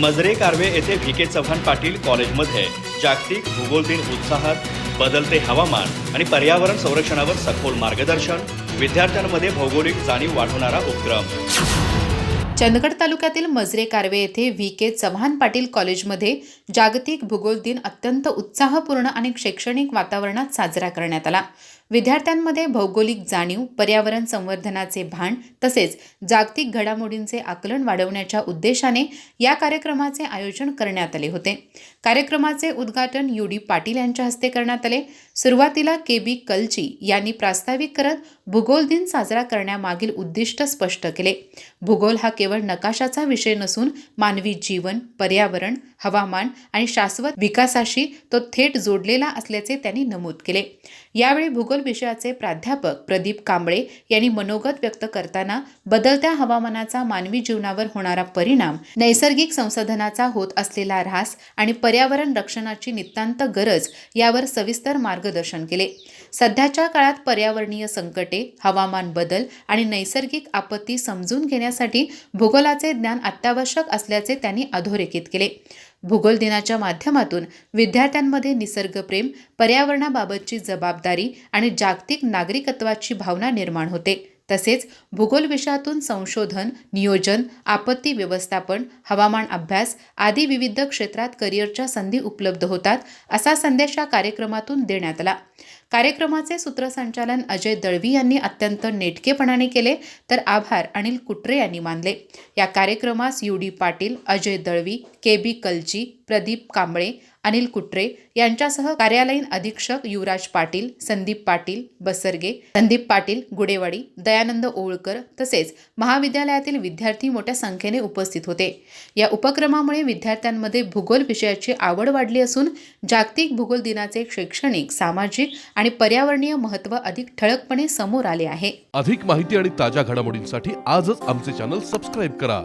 मजरे कारवे येथे V K Chavan Patil कॉलेजमध्ये जागतिक भूगोल दिन उत्साहात बदलते हवामान आणि पर्यावरण संरक्षणावर सखोल मार्गदर्शन विद्यार्थ्यांमध्ये भौगोलिक जाणीव वाढवणारा उपक्रम. चंदगड तालुक्यातील मजरे कारवे येथे व्ही के चव्हाण पाटील कॉलेजमध्ये जागतिक भूगोल दिन अत्यंत उत्साहपूर्ण आणि शैक्षणिक वातावरणात साजरा करण्यात आला. विद्यार्थ्यांमध्ये भौगोलिक जाणीव पर्यावरण संवर्धनाचे भान तसेच जागतिक घडामोडींचे आकलन वाढवण्याच्या उद्देशाने या कार्यक्रमाचे आयोजन करण्यात आले होते. कार्यक्रमाचे उद्घाटन यू. डी. पाटील यांच्या हस्ते करण्यात आले. सुरुवातीला के. बी. कलची यांनी प्रास्ताविक करत भूगोल दिन साजरा करण्यामागील उद्दिष्ट स्पष्ट केले. भूगोल हा केवळ नकाशाचा विषय नसून मानवी जीवन पर्यावरण हवामान आणि शाश्वत विकासाशी तो थेट जोडलेला असल्याचे त्यांनी नमूद केले. यावेळी भूगोल भूगोल विषयाचे प्राध्यापक प्रदीप कांबळे यांनी मनोगत व्यक्त करताना बदलत्या हवामानाचा मानवी जीवनावर होणारा परिणाम नैसर्गिक संसाधनाचा होत असलेला ऱ्हास आणि पर्यावरण रक्षणाची नितांत गरज यावर सविस्तर मार्गदर्शन केले. सध्याच्या काळात पर्यावरणीय संकटे हवामान बदल आणि नैसर्गिक आपत्ती समजून घेण्यासाठी भूगोलाचे ज्ञान अत्यावश्यक असल्याचे त्यांनी अधोरेखित केले. भूगोल दिनाच्या माध्यमातून विद्यार्थ्यांमध्ये निसर्गप्रेम पर्यावरणाबाबतची जबाबदारी आणि जागतिक नागरिकत्वाची भावना निर्माण होते. तसेच भूगोल विषयातून संशोधन नियोजन आपत्ती व्यवस्थापन हवामान अभ्यास आदी विविध क्षेत्रात करिअरच्या संधी उपलब्ध होतात असा संदेश या कार्यक्रमातून देण्यात आला. कार्यक्रमाचे सूत्रसंचालन अजय दळवी यांनी अत्यंत नेटकेपणाने केले तर आभार अनिल कुट्रे यांनी मानले. या कार्यक्रमास U D Patil Ajay Dalvi K B कलची Pradeep Kamble Anil Kutre यांच्यासह कार्यालयीन अधीक्षक युवराज पाटील संदीप पाटील बसरगे संदीप पाटील गुडेवाडी दयानंद ओळकर तसेच महाविद्यालयातील विद्यार्थी मोठ्या संख्येने उपस्थित होते. या उपक्रमामुळे विद्यार्थ्यांमध्ये भूगोल विषयाची आवड वाढली असून जागतिक भूगोल दिनाचे शैक्षणिक सामाजिक आणि पर्यावरणीय महत्त्व अधिक ठळकपणे समोर आले आहे. अधिक माहिती आणि ताज्या घडामोडींसाठी आजच आमचे चॅनल सबस्क्राईब करा.